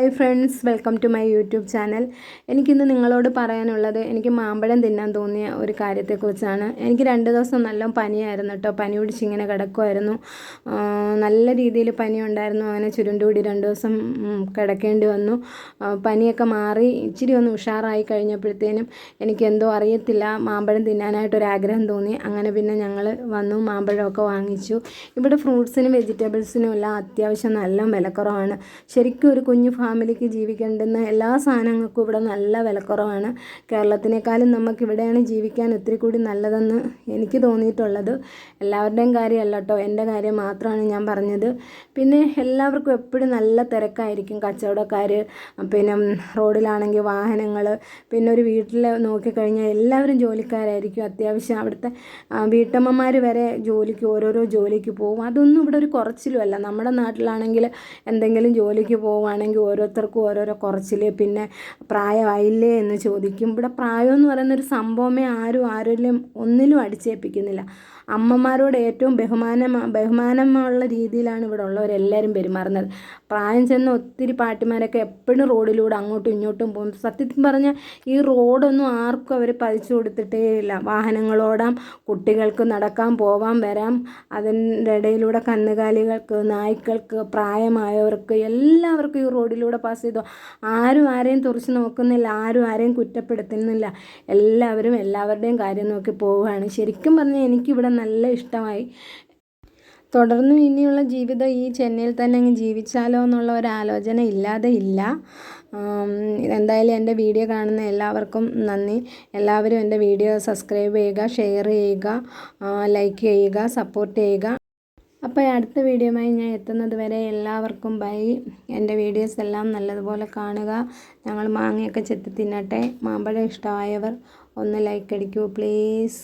Hi friends welcome to my YouTube channel എനിക്കിന്ന് നിങ്ങളോട് പറയാനുള്ളത് എനിക്ക് മാമ്പഴം തിന്നാൻ തോന്നിയ ഒരു കാര്യത്തെക്കുറിച്ചാണ്. എനിക്ക് രണ്ട് ദിവസം നല്ല പനിയായിരുന്നു കേട്ടോ പനി പിടിച്ച് ഇങ്ങനെ കിടക്കുമായിരുന്നു നല്ല രീതിയിൽ പനി ഉണ്ടായിരുന്നു അങ്ങനെ ചുരുണ്ടുകൂടി രണ്ട് ദിവസം കിടക്കേണ്ടി വന്നു. പനിയൊക്കെ മാറി ഇച്ചിരി ഒന്ന് ഉഷാറായി കഴിഞ്ഞപ്പോഴത്തേനും എനിക്കെന്തോ അറിയത്തില്ല. മാമ്പഴം തിന്നാനായിട്ടൊരാഗ്രഹം തോന്നി. അങ്ങനെ പിന്നെ ഞങ്ങൾ വന്നു മാമ്പഴമൊക്കെ വാങ്ങിച്ചു. ഇവിടെ ഫ്രൂട്ട്സിനും വെജിറ്റബിൾസിനും എല്ലാം അത്യാവശ്യം നല്ല വിലക്കുറവാണ്. ശരിക്കും ഒരു കുഞ്ഞു ഫാമിലിക്ക് ജീവിക്കേണ്ടുന്ന എല്ലാ സാധനങ്ങൾക്കും ഇവിടെ നല്ല വിലക്കുറവാണ്. കേരളത്തിനേക്കാളും നമുക്ക് ഇവിടെയാണ് ജീവിക്കാൻ ഒത്തിരി കൂടി നല്ലതെന്ന് എനിക്ക് തോന്നിയിട്ടുള്ളത്. എല്ലാവരുടെയും കാര്യമല്ല കേട്ടോ എന്റെ കാര്യം മാത്രമാണ് ഞാൻ പറഞ്ഞത്. പിന്നെ എല്ലാവർക്കും എപ്പോഴും നല്ല തിരക്കായിരിക്കും കച്ചവടക്കാർ പിന്നെ റോഡിലാണെങ്കിൽ വാഹനങ്ങൾ പിന്നെ ഒരു വീട്ടിൽ നോക്കിക്കഴിഞ്ഞാൽ എല്ലാവരും ജോലിക്കാരായിരിക്കും അത്യാവശ്യം. അവിടുത്തെ വീട്ടമ്മമാർ വരെ ജോലിക്ക് ഓരോരോ ജോലിക്ക് പോകും. അതൊന്നും ഇവിടെ ഒരു കുറച്ചിലുമല്ല. നമ്മുടെ നാട്ടിലാണെങ്കിൽ എന്തെങ്കിലും ജോലിക്ക് പോവുകയാണെങ്കിൽ ഓരോരുത്തർക്കും ഓരോരോ കുറച്ചിൽ പിന്നെ പ്രായമായില്ലേ എന്ന് ചോദിക്കും. ഇവിടെ പ്രായം എന്ന് പറയുന്ന ഒരു സംഭവമേ ആരും ആരെങ്കിലും ഒന്നിലും അടിച്ചേൽപ്പിക്കുന്നില്ല. അമ്മമാരോട് ഏറ്റവും ബഹുമാന ബഹുമാനമുള്ള രീതിയിലാണ് ഇവിടെ ഉള്ളവരെല്ലാവരും പെരുമാറുന്നത്. പ്രായം ചെന്ന ഒത്തിരി പാട്ടിമാരൊക്കെ എപ്പോഴും റോഡിലൂടെ അങ്ങോട്ടും ഇങ്ങോട്ടും പോകും. സത്യത്തിൽ പറഞ്ഞാൽ ഈ റോഡൊന്നും ആർക്കും അവർ പതിച്ചു കൊടുത്തിട്ടേ ഇല്ല. വാഹനങ്ങളോടാം കുട്ടികൾക്ക് നടക്കാൻ പോവാം വരാം അതിന്റെ ഇടയിലൂടെ കന്നുകാലികൾക്ക് നായ്ക്കൾക്ക് പ്രായമായവർക്ക് എല്ലാവർക്കും ഈ റോഡിലൂടെ പാസ് ചെയ്തോ? ആരും ആരെയും തുറച്ച് നോക്കുന്നില്ല ആരും ആരെയും കുറ്റപ്പെടുത്തുന്നില്ല. എല്ലാവരും എല്ലാവരുടെയും കാര്യം നോക്കി പോവുകയാണ്. ശരിക്കും പറഞ്ഞാൽ എനിക്കിവിടെ നല്ല ഇഷ്ടമായി. തുടർന്നും ഇനിയുള്ള ജീവിതം ഈ ചെന്നൈയിൽ തന്നെ അങ്ങ് ജീവിച്ചാലോ എന്നുള്ള ഒരു ആലോചന ഇല്ലാതെ ഇല്ല. എന്തായാലും എന്റെ വീഡിയോ കാണുന്ന എല്ലാവർക്കും നന്ദി. എല്ലാവരും എന്റെ വീഡിയോ സബ്സ്ക്രൈബ് ചെയ്യുക ഷെയർ ചെയ്യുക ലൈക്ക് ചെയ്യുക സപ്പോർട്ട് ചെയ്യുക. അപ്പോൾ അടുത്ത വീഡിയോയുമായി ഞാൻ എത്തുന്നത് വരെ എല്ലാവർക്കും ബൈ. എന്റെ വീഡിയോസ് എല്ലാം നല്ലതുപോലെ കാണുക. ഞങ്ങൾ മാങ്ങയൊക്കെ ചെത്തി തിന്നട്ടെ. മാമ്പഴം ഇഷ്ടമായവർ ഒന്ന് ലൈക്ക് അടിക്കൂ പ്ലീസ്.